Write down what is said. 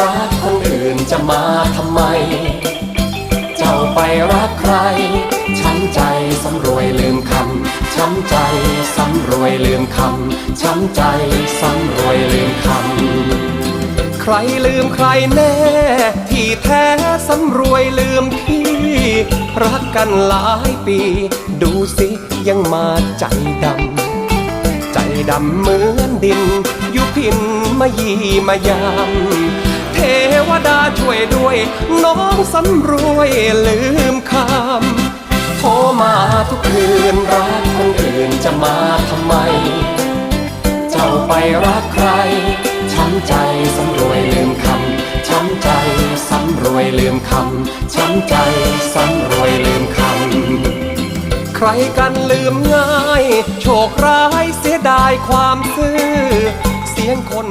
รักคนอื่นจะมาทำไม เจ้าไปรักใคร ช้ำใจสำรวยลืมคำ ช้ำใจสำรวยลืมคำ ช้ำใจสำรวยลืมคำ ใครลืมใครแน่ ที่แท้สำรวยลืมพี่ รักกันหลายปี ดูสิยังมาใจดำใจดำเหมือนดิน ยุพินมายีมายาม เทวดาช่วยด้วย น้องสำรวยลืมคำโทรมาทุกคืนรักคนอื่นจะมาทำไม เจ้าไปรักใคร ช้ำใจสำรวยลืมคำช้ำใจสำรวยลืมคำช้ำใจสำรวยลืมคำใครกันลืมง่าย โชคร้ายเสียดายความซื่อ เสียงคน